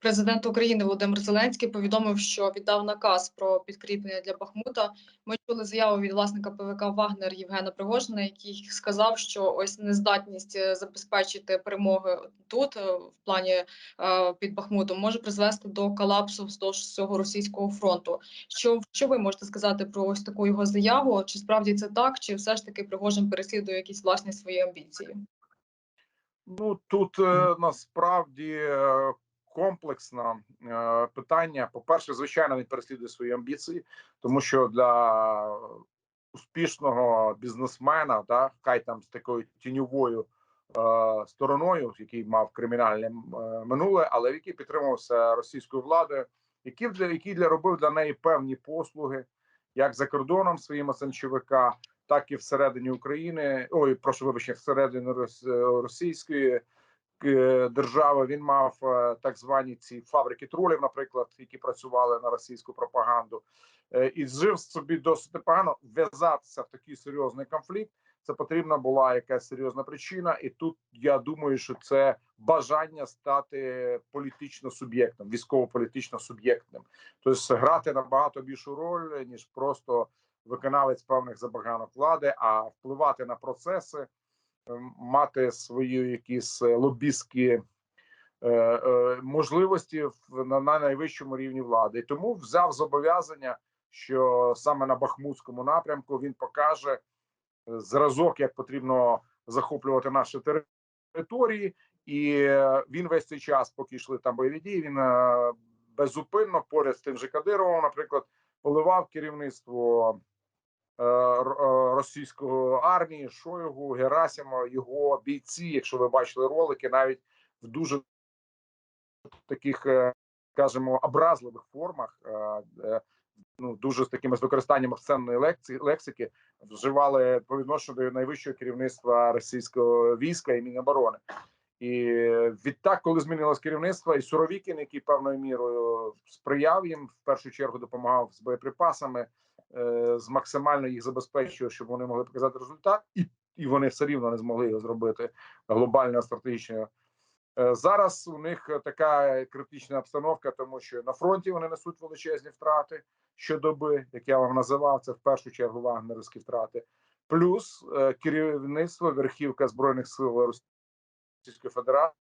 Президент України Володимир Зеленський повідомив, що віддав наказ про підкріплення для Бахмута. Ми чули заяву від власника ПВК Вагнер Євгена Пригожина, який сказав, що ось нездатність е, забезпечити перемоги тут е, в плані е, під Бахмутом може призвести до колапсу вздовж всього російського фронту. Що що ви можете сказати про ось таку його заяву? Чи справді це так, чи все ж таки Пригожин переслідує якісь власні свої амбіції? Ну тут е, насправді комплексне е, питання. По-перше, звичайно, він переслідує свої амбіції, тому що для успішного бізнесмена, да, хай там з такою тіньовою е, стороною, який мав кримінальне е, минуле, але який підтримувався російською владою, який для який для робив для неї певні послуги, як за кордоном своїм СНЧВК, так і всередині України. Ой, прошу вибачення, всередині Рос- російської е, держави. Він мав е, так звані ці фабрики тролів, наприклад, які працювали на російську пропаганду, Е, і жив собі досить непогано. В'язатися в такий серйозний конфлікт. Це потрібна була якась серйозна причина, і тут я думаю, що це бажання стати політично суб'єктом, військово-політично суб'єктним, тобто грати набагато більшу роль ніж просто виконавець певних забаганок влади, а впливати на процеси, мати свої якісь е, лобістські е, е, можливості на, на найвищому рівні влади. Тому взяв зобов'язання, що саме на Бахмутському напрямку він покаже зразок, як потрібно захоплювати наші території, і він весь цей час, поки йшли там бойові дії, він беззупинно поряд з тим же Кадировим, наприклад, поливав керівництво російської армії, Шойгу, Герасимова, його бійці, якщо ви бачили ролики, навіть в дуже таких, е, скажімо, образливих формах, е, е, ну дуже з такими з використанням обсценної лексики, вживали по відношенню до найвищого керівництва російського війська і Міноборони. І відтак, коли змінилось керівництво, і Суровікін, який певною мірою сприяв їм, в першу чергу допомагав з боєприпасами, е, з максимально їх забезпечував, щоб вони могли показати результат, і, і вони все рівно не змогли його зробити глобально стратегічно. Е, Зараз у них е, така критична обстановка, тому що на фронті вони несуть величезні втрати щодоби, як я вам називав, це в першу чергу вагнерівські втрати, плюс е, керівництво верхівка збройних сил Російської Федерації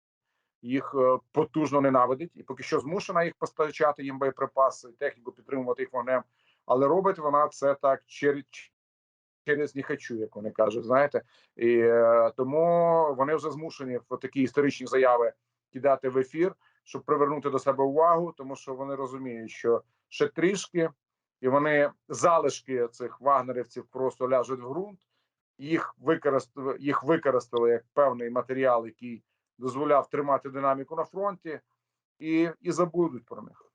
їх е, потужно ненавидить і поки що змушена їх постачати їм боєприпаси, техніку підтримувати їх вогнем. Але робить вона це так через через не хочу, як вони кажуть. Знаєте, і е, тому вони вже змушені в такі історичні заяви кидати в ефір, щоб привернути до себе увагу, тому що вони розуміють, що ще трішки, і вони залишки цих вагнерівців просто ляжуть в ґрунт. Їх використали, їх використали як певний матеріал, який дозволяв тримати динаміку на фронті, і, і забудуть про них.